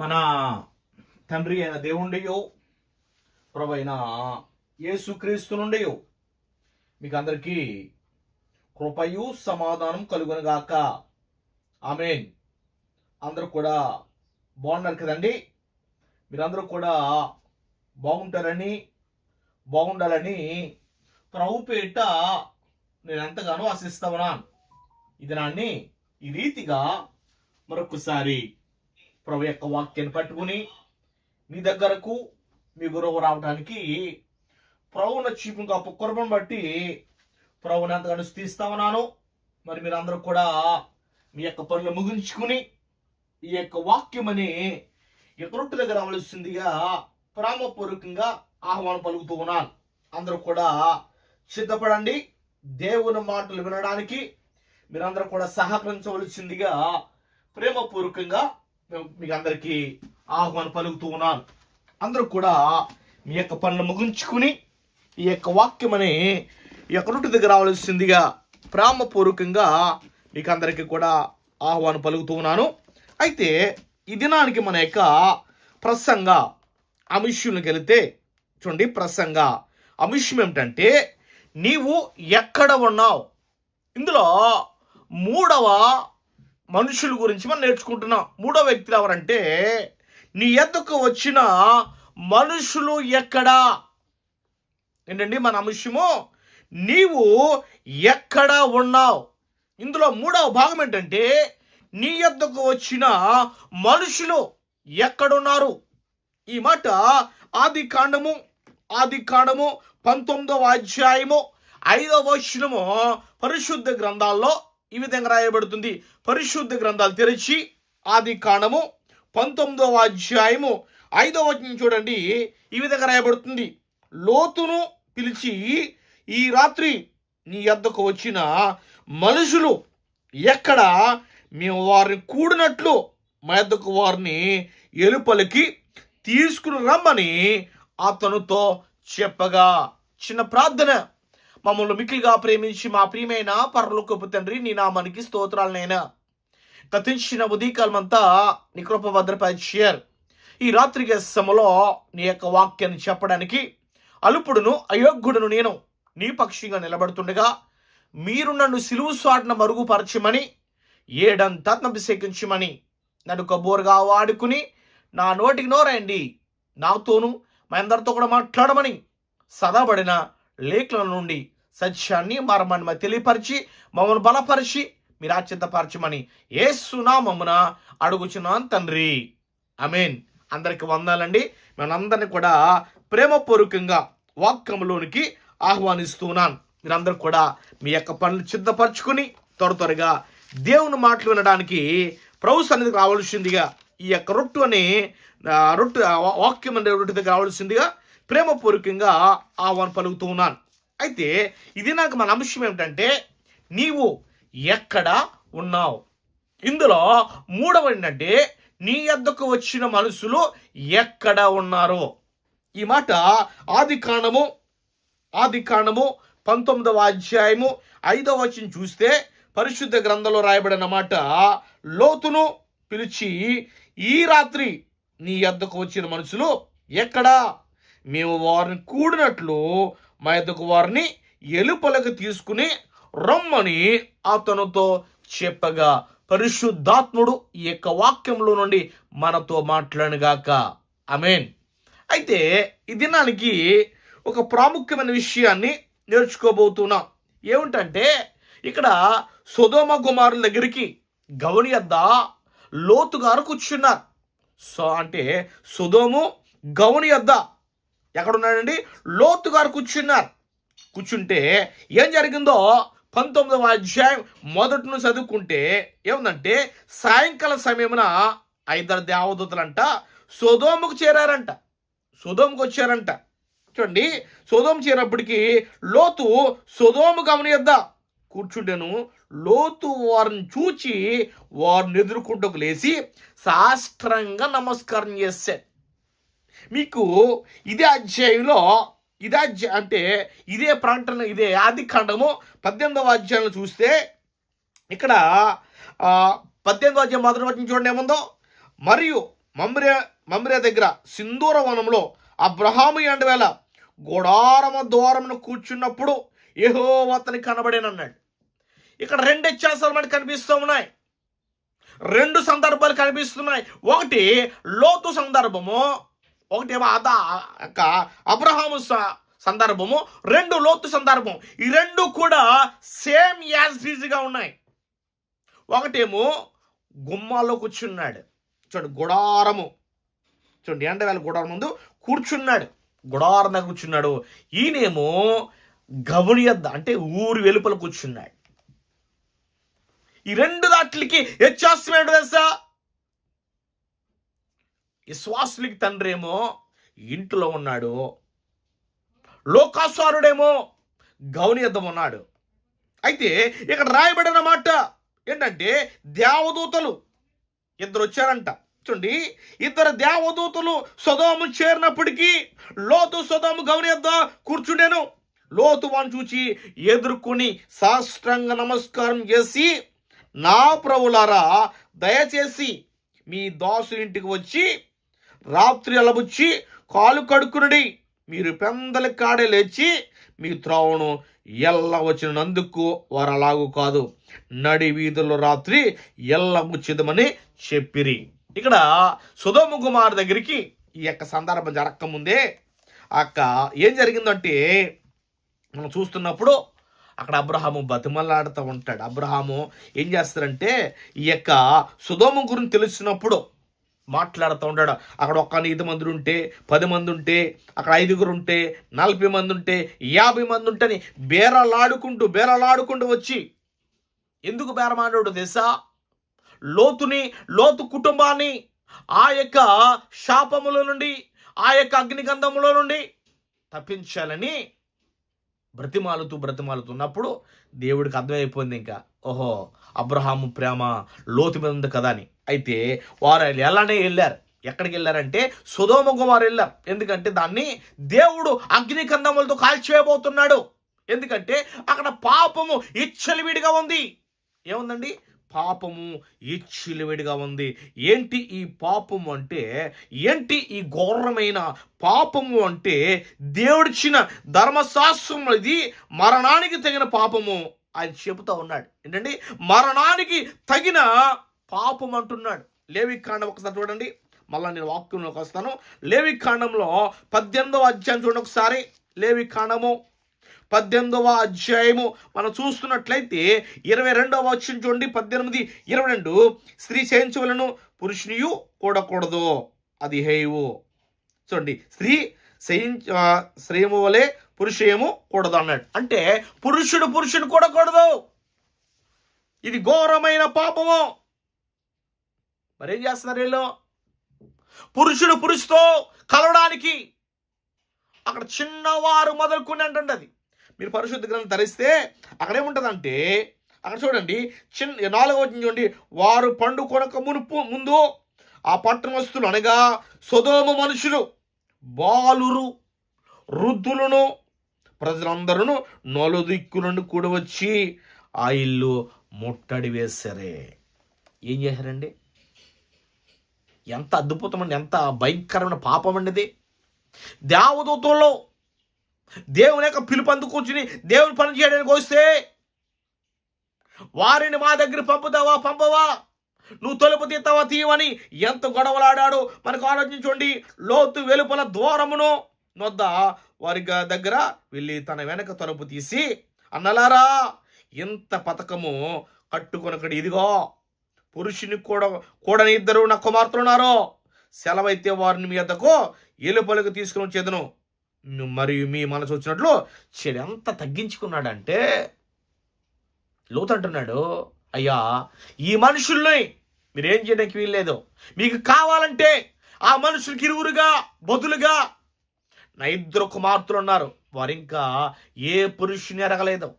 మన తండ్రి అయిన దేవుండియో ప్రభు అయిన యేసుక్రీస్తు నుండియో మీకు అందరికీ కృపయు సమాధానం కలుగునగాక ఆమెన్. అందరూ కూడా బాగున్నారు కదండి? మీరందరూ కూడా బాగుంటారని బాగుండాలని ప్రభుపేట నేను ఎంతగానో ఆశిస్తా ఉన్నాను. ఇది నాన్ని ఈ రీతిగా మరొకసారి ప్రభు యొక్క వాక్యాన్ని పట్టుకుని మీ దగ్గరకు మీ గురువు రావడానికి ప్రభువున చీపు గొప్ప కుర్బను బట్టి ప్రభుని ఎంతగానో స్థిస్తా ఉన్నాను. మరి మీరందరూ కూడా మీ యొక్క పనులు ముగించుకుని ఈ యొక్క వాక్యమని ఎక్కడొట్టు దగ్గర అవలసిందిగా ప్రేమపూర్వకంగా ఆహ్వానం పలుకుతూ ఉన్నాను. అందరూ కూడా సిద్ధపడండి. దేవుని మాటలు వినడానికి మీరందరూ కూడా సహకరించవలసిందిగా ప్రేమపూర్వకంగా మీకు అందరికీ ఆహ్వానం పలుకుతూ ఉన్నాను. అందరూ కూడా మీ యొక్క పనులు ముగించుకుని ఈ యొక్క వాక్యమని ఈ యొక్క రొట్టె దగ్గర రావాల్సిందిగా ప్రేమపూర్వకంగా మీకు అందరికీ కూడా ఆహ్వానం పలుకుతూ ఉన్నాను. అయితే ఈ దినానికి మన యొక్క ప్రసంగ అంశంలోకి వెళితే చూడండి ప్రసంగ అంశం ఏమిటంటే నీవు ఎక్కడ ఉన్నావు? ఇందులో మూడవ మనుషుల గురించి మనం నేర్చుకుంటున్నాం. మూడవ వ్యక్తులు ఎవరంటే నీ ఎద్దకు వచ్చిన మనుషులు ఎక్కడా? ఏంటండి మన అంశము? నీవు ఎక్కడ ఉన్నావు? ఇందులో మూడవ భాగం ఏంటంటే నీ యొద్దకు వచ్చిన మనుషులు ఎక్కడున్నారు? ఈ మాట ఆది కాండము ఆది కాండము పంతొమ్మిదవ అధ్యాయము ఐదవ వచనము పరిశుద్ధ గ్రంథాల్లో ఈ విధంగా రాయబడుతుంది. పరిశుద్ధ గ్రంథాలు తెరిచి ఆది కాండము పంతొమ్మిదవ అధ్యాయము ఐదవ వచనం చూడండి. ఈ విధంగా రాయబడుతుంది. లోతును పిలిచి ఈ రాత్రి నీ యొద్దకు వచ్చిన మనుషులు ఎక్కడ? మేము వారిని కూడినట్లు మా యొద్దకు వారిని ఎలుపలికి తీసుకుని రమ్మని అతనుతో చెప్పగా. చిన్న ప్రార్థన. మమ్మల్ని మిక్కిలిగా ప్రేమించి మా ప్రియమైన పరలోకపు తండ్రి నీ నామానికి స్తోత్రాలనైనా కథించిన ఉదయకాలమంతా నీ కృప భద్రపరిచారు ఈ రాత్రి సమలో నీ యొక్క వాక్యాన్ని చెప్పడానికి అలుపుడును అయోగ్యుడును నేను నీ పక్షిగా నిలబడుతుండగా మీరు నన్ను సిలువు స్వాటన మరుగుపరచమని ఏడంతా అభిషేకించమని నన్ను కబోరుగా వాడుకుని నా నోటికి నోరండి. నాతోనూ మా అందరితో కూడా మాట్లాడమని సదాబడిన లేఖల నుండి సత్యాన్ని మరమని తెలియపరిచి మమ్మల్ని బలపరిచి మీరు ఆశ్చితపరచమని ఏ సునామమున అడుగుచున్నాను తండ్రి. అమేన్ అందరికి వందాలండి. మనందరిని కూడా ప్రేమపూర్వకంగా వాక్యంలోనికి ఆహ్వానిస్తున్నాను. మీరందరూ కూడా మీ యొక్క పనులు సిద్ధపరచుకుని త్వర త్వరగా దేవుని మాటలు వినడానికి ప్రభు సన్నిధికి రావాల్సిందిగా ఈ యొక్క రొట్టు అనే రొట్టు వాక్యం అనే రొట్టు దగ్గర రావాల్సిందిగా ప్రేమపూర్వకంగా ఆహ్వానం పలుకుతూ ఉన్నాను. అయితే ఇది నాకు మన అంశం ఏమిటంటే నీవు ఎక్కడ ఉన్నావు? ఇందులో మూడవ ఏంటంటే నీ యద్దకు వచ్చిన మనుషులు ఎక్కడ ఉన్నారో? ఈ మాట ఆది కాండము ఆది కాండము పంతొమ్మిదవ అధ్యాయము ఐదవ వచ్చిన చూస్తే పరిశుద్ధ గ్రంథంలో రాయబడిన మాట లోతును పిలిచి ఈ రాత్రి నీ యొద్దకు వచ్చిన మనుషులు ఎక్కడా మేము వారిని కూడినట్లు మా యొద్దకు వారిని ఎలుపలకు తీసుకుని రమ్మని అతనుతో చెప్పగా పరిశుద్ధాత్ముడు ఈ యొక్క వాక్యంలో నుండి మనతో మాట్లాడగాక అమేన్ అయితే ఈ దినానికి ఒక ప్రాముఖ్యమైన విషయాన్ని నేర్చుకోబోతున్నాం. ఏమిటంటే ఇక్కడ సుధోమ కుమారుల దగ్గరికి గౌని అద్ద లోతు గారు కూర్చున్నారు. సో అంటే సుధోము గవని అద్ద ఎక్కడున్నాడండి? లోతు గారు కూర్చున్నారు. కూర్చుంటే ఏం జరిగిందో పంతొమ్మిదవ అధ్యాయం మొదటిను చదువుకుంటే ఏముందంటే సాయంకాల సమయమున ఐదారు దేవదూతలంట సోదోముకు చేరారంట. సోదోముకు వచ్చారంట. చూడండి సోదోము చేరినప్పటికీ లోతు సోదోము గమనిద్దా కూర్చుంటేను లోతు వారిని చూచి వారిని ఎదుర్కొంటూ లేచి సాష్ట్రంగా నమస్కారం చేశాడు మీకు ఇదే అధ్యాయంలో ఇదే అధ్యాయం అంటే ఇదే ప్రకటన ఇదే ఆది ఖండము పద్దెనిమిదవ అధ్యాయంలో చూస్తే ఇక్కడ పద్దెనిమిదవ అధ్యాయం మొదటి వచ్చిన చూడండి ఏముందో? మరియు మమ్రే మమ్రే దగ్గర సింధూర వనంలో అబ్రహాము ఎండవేళ గుడారమ ద్వారమును కూర్చున్నప్పుడు ఏహో అతనికి కనబడేనన్నాడు ఇక్కడ రెండు వ్యత్యాసాలు మనకి కనిపిస్తూ ఉన్నాయి. రెండు సందర్భాలు కనిపిస్తున్నాయి. ఒకటి లోతు సందర్భము ఒకటేమో అద అదా యొక్క అబ్రహాము స- సందర్భము రెండు లోతు సందర్భం. ఈ రెండు కూడా సేమ్ యాజ్గా ఉన్నాయి. ఒకటేమో గుమ్మాలో కూర్చున్నాడు. చూడండి గుడారము. చూడండి ఎండవేళ గుడారం ముందు కూర్చున్నాడు. గుడారం దగ్గర కూర్చున్నాడు. ఈయనేమో గవుడి యొద్ద అంటే ఊరి వెలుపల కూర్చున్నాడు. ఈ రెండు దాట్లకి వ్యత్యాసం ఏంటో తెలుసా? విశ్వాసులకి తండ్రి ఏమో ఇంట్లో ఉన్నాడు. లోకాస్వారుడేమో గౌనియద్దం ఉన్నాడు. అయితే ఇక్కడ రాయబడిన మాట ఏంటంటే దేవదూతలు ఇద్దరు వచ్చారంట. చూడండి ఇద్దరు దేవదూతలు సొదోము చేరినప్పటికీ లోతు సొదోము గౌనియద్ద కూర్చుండేను. లోతు వాని చూచి ఎదుర్కొని సాష్టాంగ నమస్కారం చేసి నా ప్రభులారా దయచేసి మీ దాసు ఇంటికి వచ్చి రాత్రి అలబుచ్చి కాలు కడుక్కునుడి. మీరు పెందల కాడే లేచి మీ త్రోవను ఎల్ల వచ్చినందుకు వారు అలాగూ కాదు. నడి వీధుల్లో రాత్రి ఎల్ల ముచ్చిదమని చెప్పిరి. ఇక్కడ సుధోము కుమార్ దగ్గరికి ఈ యొక్క సందర్భం జరగకముందే అక్క ఏం జరిగిందంటే మనం చూస్తున్నప్పుడు అక్కడ అబ్రహాము బతిమలాడుతూ ఉంటాడు. అబ్రహాము ఏం చేస్తారంటే ఈ యొక్క సుధోము గురించి తెలిసినప్పుడు మాట్లాడుతూ ఉంటాడు అక్కడ ఒక్క ఐదు మంది ఉంటే పది మంది ఉంటే అక్కడ ఐదుగురు ఉంటే నలభై మంది ఉంటే యాభై మంది ఉంటేని బేరలాడుకుంటూ బేరలాడుకుంటూ వచ్చి ఎందుకు బేరమాడాడు తెలుసా? లోతుని లోతు కుటుంబాన్ని ఆ యొక్క శాపముల నుండి ఆ యొక్క అగ్నిగంధముల నుండి తప్పించాలని బ్రతిమాలుతూ బ్రతిమాలుతున్నప్పుడు దేవుడికి అర్థమైపోయింది ఇంకా. ఓహో అబ్రహాము ప్రేమ లోతు మీద ఉంది కదా అని. అయితే వారు ఎలానే వెళ్ళారు. ఎక్కడికి వెళ్ళారంటే సుధోమ కుమార్ వెళ్ళారు. ఎందుకంటే దాన్ని దేవుడు అగ్నికందములతో కాల్చివేయబోతున్నాడు. ఎందుకంటే అక్కడ పాపము ఇచ్చలివిడిగా ఉంది. ఏముందండి? పాపము ఇచ్చిలివిడిగా ఉంది. ఏంటి ఈ పాపము అంటే ఏంటి ఈ ఘోరమైన పాపము అంటే దేవుడిచ్చిన ధర్మశాస్త్రం ఇది మరణానికి తగిన పాపము ఆయన చెబుతా ఉన్నాడు. ఏంటండి? మరణానికి తగిన పాపం అంటున్నాడు. లేవి కాండం ఒకసారి చూడండి. మళ్ళీ నేను వాక్యంలోకి వస్తాను. లేవి కాండంలో పద్దెనిమిదవ అధ్యాయం చూడండి ఒకసారి. లేవి కాండము పద్దెనిమిదవ అధ్యాయము. మనం చూస్తున్నట్లయితే ఇరవై రెండవ వచ్చిన చూడండి పద్దెనిమిది ఇరవై రెండు. స్త్రీ చేయించవలను పురుషునియు కూడకూడదు. అది హేయువు. చూడండి స్త్రీ శయించ శ్రేయము వలె పురుషేము కూడదు అన్నాడు అంటే పురుషుడు పురుషుడు కూడకూడదు. ఇది ఘోరమైన పాపము. మరేం చేస్తున్నారు వీళ్ళు? పురుషుడు పురుషుతో కలవడానికి. అక్కడ చిన్నవారు మొదలుకుని అంటుంది అది మీరు పరిశుద్ధ గ్రంథం ధరిస్తే అక్కడ ఏముంటుందంటే అక్కడ చూడండి చిన్న నాలుగవ చూడండి వారు పండు కొనక మునుపు ముందు ఆ పట్టణస్తులు అనగా సుధోమ మనుషులు బాలురు వృద్ధులను ప్రజలందరూ నలుదిక్కులను కూడా వచ్చి ఆ ఇల్లు ముట్టడి వేశారే ఏం చేశారండి? ఎంత అద్భుతమండి ఎంత భయంకరమైన పాపం అండి దేవదూతంలో దేవుని యొక్క పిలుపు కూర్చుని దేవుని పని చేయడానికి వస్తే వారిని మా దగ్గర పంపుతావా పంపవా? నువ్వు తలుపు తీస్తావా తీయవని ఎంత గొడవలాడాడు? మనకు ఆలోచించండి. లోతు వెలుపల దూరమును నొద్ద. వారి గ- దగ్గర వెళ్ళి తన వెనక తలుపు తీసి అన్నలారా ఇంత పథకము కట్టుకొనకడి. ఇదిగో పురుషుని కూడా కూడని ఇద్దరు నా కుమార్తెలు ఉన్నారు. సెలవైతే వారిని మీ వద్దకు ఎలుపలకు తీసుకుని వచ్చేదను. మరియు మీ మనసు వచ్చినట్లు చెడు ఎంత తగ్గించుకున్నాడంటే లోతు అంటున్నాడు అయ్యా ఈ మనుషుల్ని మీరేం చేయడానికి వీల్లేదు. మీకు కావాలంటే ఆ మనుషులకి ఇరువురుగా బదులుగా నా ఇద్దరు కుమార్తెలు ఉన్నారు వారు ఇంకా ఏ పురుషుని ఎరగలేదు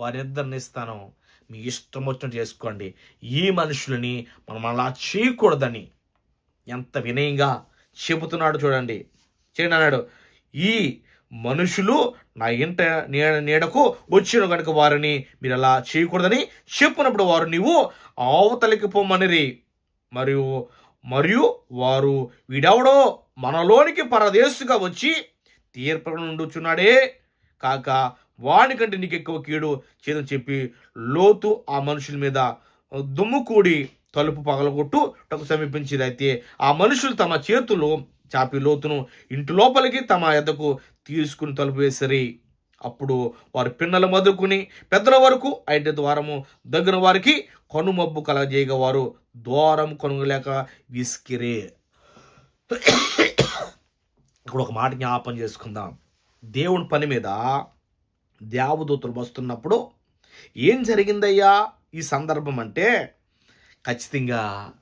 వారిద్దరిని ఇస్తాను. మీ ఇష్టం వచ్చినట్టు చేసుకోండి. ఈ మనుషులని మనం అలా చేయకూడదని. ఎంత వినయంగా చెబుతున్నాడు చూడండి. చేయండి అన్నాడు. ఈ మనుషులు నా ఇంట నీడ నీడకు వచ్చిన కనుక వారిని మీరు అలా చేయకూడదని చెప్పినప్పుడు వారు నీవు అవతలికి పొమ్మనిరి. మరియు మరియు వారు వీడెవడో మనలోనికి పరదేశుగా వచ్చి తీర్పు నుండుచున్నాడే కాక వానికంటే నీకు ఎక్కువ కీడు చేదని చెప్పి లోతు ఆ మనుషుల మీద దుమ్ము కూడి తలుపు పగలగొట్టు టకు సమీపించింది అయితే ఆ మనుషులు తమ చేతులు చాపి లోతును ఇంటి లోపలికి తమ ఎద్దకు తీసుకుని తలుపు అప్పుడు వారు పిన్నలు మదుకుని పెద్దల వరకు ఐటి ద్వారము దగ్గర వారికి కనుమబ్బు కలగజేయగ వారు ద్వారం కొనుగలేక విసికిరే. ఇక్కడ ఒక మాట జ్ఞాపం చేసుకుందాం. దేవుని పని మీద దేవదూతలు వస్తున్నప్పుడు ఏం జరిగిందయ్యా? ఈ సందర్భం అంటే ఖచ్చితంగా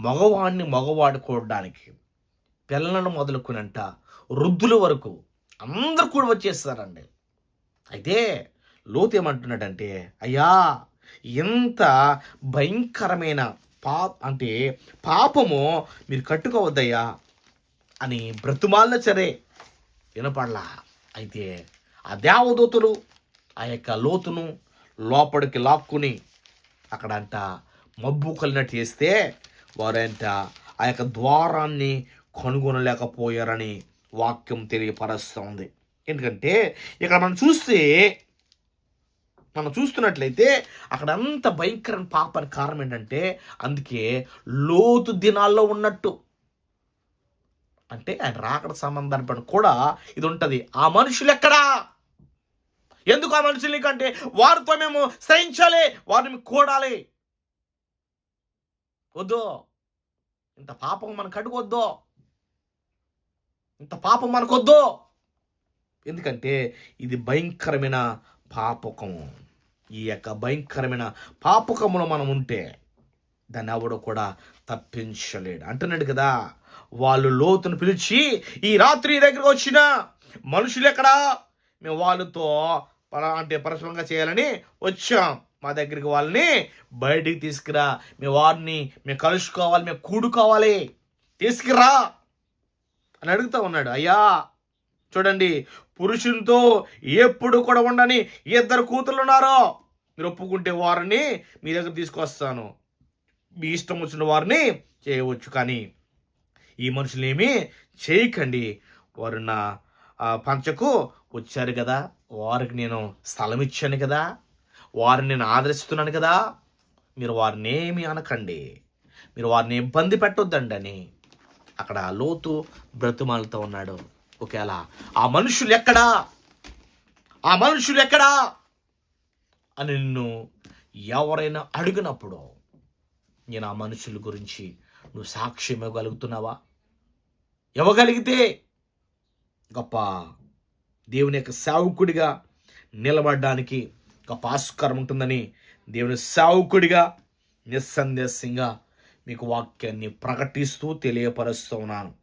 మగవాడిని మగవాడు కూడడానికి పిల్లలను మొదలుకునంట వృద్ధుల వరకు అందరు కూడా వచ్చేస్తారండి. అయితే లోతు ఏమంటున్నాడంటే అయ్యా ఎంత భయంకరమైన పా అంటే పాపము మీరు కట్టుకోవద్దయ్యా అని బ్రతుమాలిన సరే వినపడలా. అయితే ఆ దేవదూతులు ఆ యొక్క లోతును లోపలికి లాక్కుని అక్కడంట మబ్బు కలినట్టు చేస్తే వారంట ఆ యొక్క ద్వారాన్ని కనుగొనలేకపోయారని వాక్యం తెలియపరుస్తుంది. ఎందుకంటే ఇక్కడ మనం చూస్తే మనం చూస్తున్నట్లయితే అక్కడ అంత భయంకర పాపానికి కారణం ఏంటంటే అందుకే లోతు దినాల్లో ఉన్నట్టు. అంటే ఆయన రాకడ సంబంధాన్ని కూడా ఇది ఉంటుంది. ఆ మనుషులు ఎక్కడా? ఎందుకు ఆ మనుషులు కంటే వారితో మేము సహించాలి వారిని కూడాలి. వద్దు. ఇంత పాపం మనకు అడుగొద్దు ఇంత పాపం మనకొద్దు. ఎందుకంటే ఇది భయంకరమైన పాపకం. ఈ యొక్క భయంకరమైన పాపకములో మనం ఉంటే దాన్ని ఎవడు కూడా తప్పించలేడు. అంటున్నాడు కదా వాళ్ళు లోతును పిలిచి ఈ రాత్రి దగ్గరకు వచ్చిన మనుషులు ఎక్కడా? మేము వాళ్ళతో అంటే పరస్పరంగా చేయాలని వచ్చాం. మా దగ్గరికి వాళ్ళని బయటికి తీసుకురా. మేము వారిని మేము కలుసుకోవాలి మేము కూడుకోవాలి. తీసుకురా. అని అడుగుతా ఉన్నాడు. అయ్యా చూడండి పురుషునితో ఎప్పుడు కూడా ఉండని ఇద్దరు కూతుళ్ళు ఉన్నారో. మీరు ఒప్పుకుంటే వారిని మీ దగ్గర తీసుకొస్తాను. మీ ఇష్టం వచ్చిన వారిని చేయవచ్చు కానీ ఈ మనుషులు ఏమీ చేయకండి. వారు నా పంచకు వచ్చారు కదా. వారికి నేను స్థలం ఇచ్చాను కదా. వారిని నేను ఆదరిస్తున్నాను కదా. మీరు వారిని ఏమి అనకండి. మీరు వారిని ఇబ్బంది పెట్టొద్దండి అని అక్కడ లోతు బ్రతుమాలతో ఉన్నాడు. ఒకవేళ ఆ మనుషులు ఎక్కడా? ఆ మనుషులు ఎక్కడా? అని నిన్ను ఎవరైనా అడిగినప్పుడు నేను ఆ మనుషుల గురించి నువ్వు సాక్ష్యం ఇవ్వగలుగుతున్నావా? ఇవ్వగలిగితే గొప్ప దేవుని యొక్క సేవకుడిగా నిలబడడానికి గొప్ప ఆస్కారం ఉంటుందని దేవుని సేవకుడిగా నిస్సందేశంగా మీకు వాక్యాన్ని ప్రకటిస్తూ తెలియపరుస్తూ ఉన్నాను.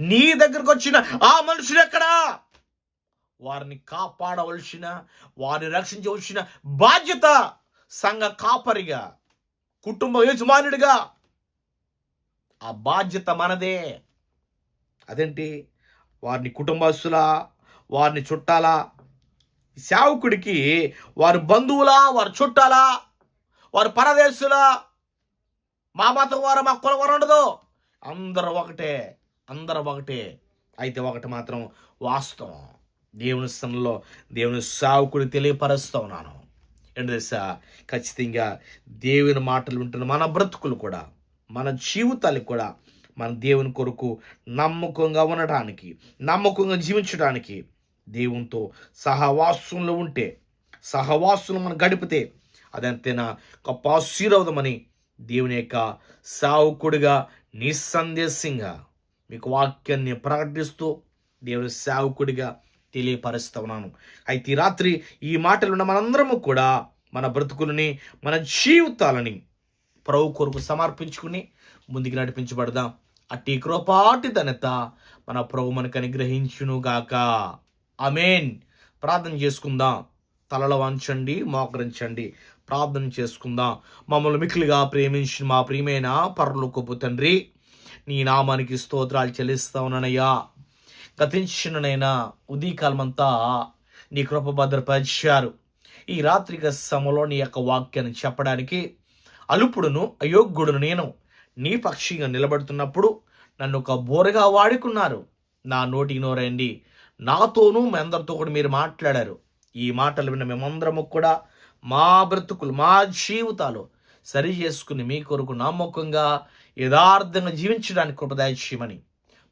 నీ దగ్గరకు వచ్చిన ఆ మనుషులు ఎక్కడా? వారిని కాపాడవలసిన వారిని రక్షించవలసిన బాధ్యత సంఘ కాపరిగా కుటుంబ యజమానుడిగా. ఆ బాధ్యత మనదే. అదేంటి? వారిని కుటుంబస్తులా వారిని చుట్టాలా? సేవకుడికి వారి బంధువులా వారి చుట్టాలా? వారి పరదేశులా? మా మతం వారు మా కులం వారు ఉండదు. అందరు ఒకటే అందరూ ఒకటే. అయితే ఒకటి మాత్రం వాస్తవం. దేవుని స్థలంలో దేవుని సావుకుడు తెలియపరుస్తూ ఉన్నాను. ఏంటి తెలుసా? ఖచ్చితంగా దేవుని మాటలు వింటున్న మన బ్రతుకులు కూడా మన జీవితాలకు కూడా మన దేవుని కొరకు నమ్మకంగా ఉండటానికి నమ్మకంగా జీవించడానికి దేవునితో సహవాసంలో ఉంటే సహవాసంలో మనం గడిపితే అదంతేనా గొప్ప ఆశీర్వాదమని దేవుని యొక్క సావుకుడిగా నిస్సందేశంగా మీకు వాక్యాన్ని ప్రకటిస్తూ దేవుని సేవకుడిగా తెలియపరుస్తూ ఉన్నాను. అయితే ఈ రాత్రి ఈ మాటలు ఉన్న మనందరము కూడా మన బ్రతుకులని మన జీవితాలని ప్రభు కొరకు సమర్పించుకుని ముందుకు నడిపించబడదాం. అట్టి కృపాటి ధనత మన ప్రభు మనకు అనుగ్రహించునుగాక అమేన్ ప్రార్థన చేసుకుందాం. తలలో వంచండి మోకరించండి. ప్రార్థన చేసుకుందాం. మమ్మల్ని మిక్కిలిగా ప్రేమించిన మా ప్రియమైన పరలోకపు తండ్రి నీ నామానికి స్తోత్రాలు చెల్లిస్తా ఉన్నానయ్యా. గతించిననైనా ఉదయకాలమంతా నీ కృప భద్రపరిచారు. ఈ రాత్రిక సమయంలో నీ యొక్క వాక్యాన్ని చెప్పడానికి అలుపుడును అయోగ్యుడును నేను నీ పక్షిగా నిలబడుతున్నప్పుడు నన్ను ఒక బోరగా వాడుకున్నారు. నా నోటికి నోరండి. నాతోనూ మీ అందరితో కూడా మీరు మాట్లాడారు. ఈ మాటలు విన్న మేమందరము కూడా మా బ్రతుకులు మా జీవితాలు సరి చేసుకుని మీ కొరకు నమ్మకంగా యథార్థంగా జీవించడానికి కృపదయచేయమని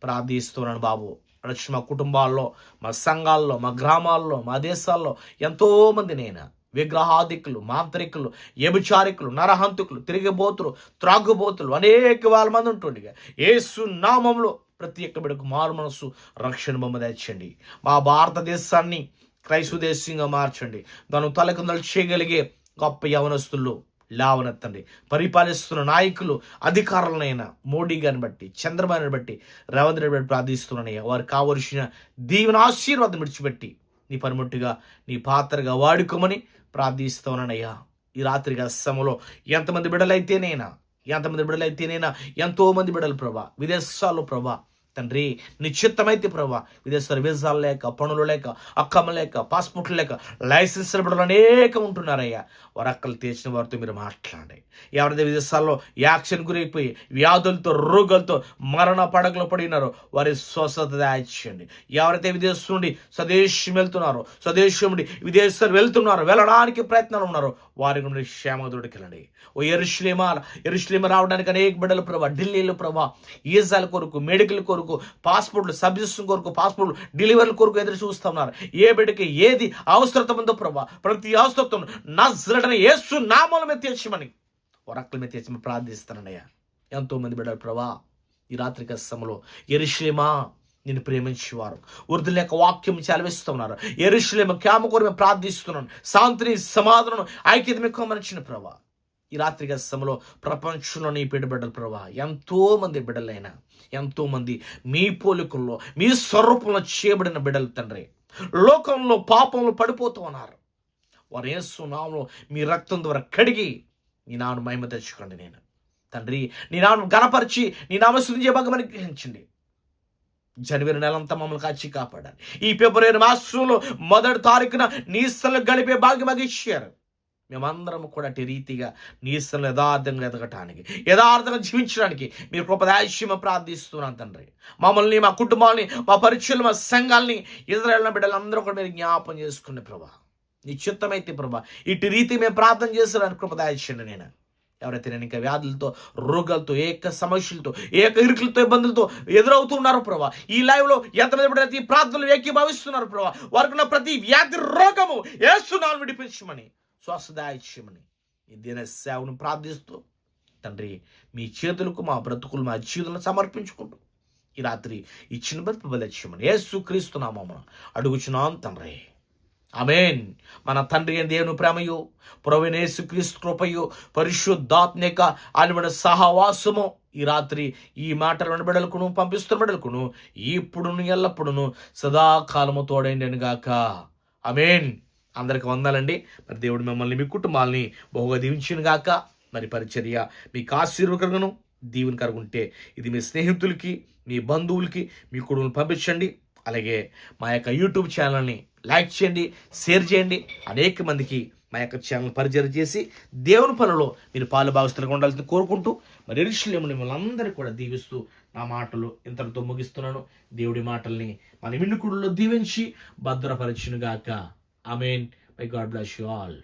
ప్రార్థిస్తున్నాను బాబు. రక్ష మా కుటుంబాల్లో మా సంఘాల్లో మా గ్రామాల్లో మా దేశాల్లో ఎంతోమంది నేను విగ్రహాదికులు మాంత్రికులు వ్యభిచారికులు నరహంతుకులు తిరిగిబోతులు త్రాగుబోతులు అనేక వేల మంది ఉంటుండగా ఏసు నామంలో ప్రతి ఒక్క బిడకు మారు మనసు రక్షణ బొమ్మ తెచ్చండి మా భారతదేశాన్ని క్రైస్తవ దేశంగా మార్చండి. దాని తలకిందలు చేయగలిగే గొప్ప యవనస్తులు లావనెత్తండి. పరిపాలిస్తున్న నాయకులు అధికారులనైనా మోడీ గారిని బట్టి చంద్రబాబుని బట్టి రేవంత్ రెడ్డి బట్టి ప్రార్థిస్తున్నానయ్యా. వారు కావలసిన దీవెన ఆశీర్వాదం విడిచిపెట్టి నీ పనిముట్టుగా నీ పాత్రగా వాడుకోమని ప్రార్థిస్తున్నానయ్యా. ఈ రాత్రి సమయంలో ఎంతమంది బిడ్డలైతేనైనా ఎంతమంది బిడ్డలైతేనైనా ఎంతోమంది బిడ్డలు ప్రభా విదేశాల్లో ప్రభా తండ్రి నిశ్చిత్తమైతే ప్రభా విదేశాల వీసాలు లేక పనులు లేక అక్కమ్మ లేక పాస్పోర్ట్లు లేక లైసెన్స్ బిడ్డలు అనేక ఉంటున్నారయ్యా. వారు అక్కలు తీర్చిన వారితో మీరు మాట్లాడండి. ఎవరైతే విదేశాల్లో యాక్షన్ గురైపోయి వ్యాధులతో రోగాలతో మరణ పడగలు పడినారో వారి స్వస్థత దాయించండి ఎవరైతే విదేశం నుండి స్వదేశం వెళ్తున్నారో స్వదేశం నుండి విదేశాలు వెళ్తున్నారో వెళ్ళడానికి ప్రయత్నాలు ఉన్నారో వారి నుండి క్షేమదుడికి వెళ్ళండి ఓ ఎరుశ్లేమ ఎరుశ్లేమ రావడానికి అనేక బిడ్డలు ప్రభా ఢిల్లీలో ప్రభా ఈజాల కొరకు మెడికల్ కొరకు పాస్పోర్ట్లు సబ్జెక్షన్ కొరకు పాస్పోర్ట్లు డెలివరీల కొరకు ఎదురు చూస్తున్నారు ఏ బిడ్డకి ఏది అవసరత ఉందో ప్రభా ప్రతి అవసరతను నజరడని ఏసు నామూల మీద తీర్చమని. వరక్కల మీద తీర్చమని ప్రార్థిస్తానయ్యా ఎంతో మంది బిడ్డలు ప్రభా ఈ రాత్రి సమయంలో ఎరుశ్లేమా నేను ప్రేమించేవారు. వృద్ధుల యొక్క వాక్యం చలవిస్తున్నారు ఎరుశ్లేమ క్యామ కొరకు మేము ప్రార్థిస్తున్నాను శాంతిని సమాధానం ఐక్యత మీకు కొమరించిన ప్రభా. ఈ రాత్రి సమయంలో ప్రపంచంలో నీ బిడ్డలు ప్రభా. ఎంతో మంది బిడ్డలైనా ఎంతో మంది మీ పోలికల్లో మీ స్వరూపంలో చేయబడిన బిడ్డలు తండ్రి. లోకంలో పాపంలో పడిపోతూ ఉన్నారు. వారు ఏసునామంలో మీ రక్తం ద్వారా కడిగి నీ నాను మహిమ తెచ్చుకోండి నేను. తండ్రి నీ నాను గణపరిచి నీ నామ శుద్ధి భాగమని గ్రహించండి జనవరి నెలంతా మమ్మల్ని కాచి కాపాడాలి. ఈ ఫిబ్రవరి మాసంలో మొదటి తారీఖున నీసలు గడిపే భాగ్యం ఇచ్చారు. మేమందరం కూడా అటు రీతిగా నీసలు యథార్థంగా ఎదగటానికి యథార్థంగా జీవించడానికి మీరు కృపదాశ్యమ ప్రార్థిస్తున్నాను తండ్రి. మమ్మల్ని మా కుటుంబాన్ని మా పరిచయాలు మా సంఘాలని ఇజ్రాయల్ బిడ్డలందరూ కూడా మీరు జ్ఞాపం చేసుకునే ప్రభా. నీ చిత్తమైతే ప్రభా ఇటు రీతి మేము ప్రార్థన చేస్తున్నాను కృపదాయించండి నేను. ఎవరైతే నేను ఇంకా వ్యాధులతో రోగాలతో ఏక సమస్యలతో ఏక ఇరుకులతో ఇబ్బందులతో ఎదురవుతున్నారు ప్రభా ఈ లైవ్లో ఎంతమంది ప్రతి ప్రార్థనలు ఏకీభావిస్తున్నారు ప్రభా వారికి ఉన్న ప్రతి వ్యాధి రోగము ఏసునాలు విడిపించమని స్వస్థదాయిచ్చమని ఈ దిన సేవను ప్రార్థిస్తూ తండ్రి మీ చేతులకు మా బ్రతుకులు మా జీవితంలో సమర్పించుకుంటూ ఈ రాత్రి ఇచ్చిన బ్రతుకు బలచ్యమని యేసు క్రీస్తున్నామమ్మ అడుగుచున్నాం తండ్రి. అమేన్ మన తండ్రి అయిన దేవుని ప్రేమయు ప్రవీణేసు క్రీస్తు కృపయు పరిశుద్ధాత్మిక అనిబడిన సహవాసము ఈ రాత్రి ఈ మాటలు బిడలకును పంపిస్తున్న బిడలకును ఇప్పుడును ఎల్లప్పుడును సదాకాలము తోడైండను గాక అమేన్ అందరికి వందాలండి. మరి దేవుడు మిమ్మల్ని మీ కుటుంబాలని బహుగా దీవించిన గాక మరి పరిచర్య మీకు ఆశీర్వకరగను దీవెన కరుగుంటే ఇది మీ స్నేహితులకి మీ బంధువులకి మీ కుటుంబం పంపించండి. అలాగే మా యొక్క యూట్యూబ్ ఛానల్ని లైక్ చేయండి షేర్ చేయండి. అనేక మందికి మా యొక్క ఛానల్ పరిచయం చేసి దేవుని పనులు మీరు పాలు భావిస్తులుగా ఉండాలని కోరుకుంటూ మరి ఎరుషులేము మిమ్మల్ని అందరికీ కూడా దీవిస్తూ నా మాటలు ఇంతటితో ముగిస్తున్నాను. దేవుడి మాటల్ని మన మిన్నుకుడులో దీవించి భద్రపరచునుగాక. Amen my god bless you all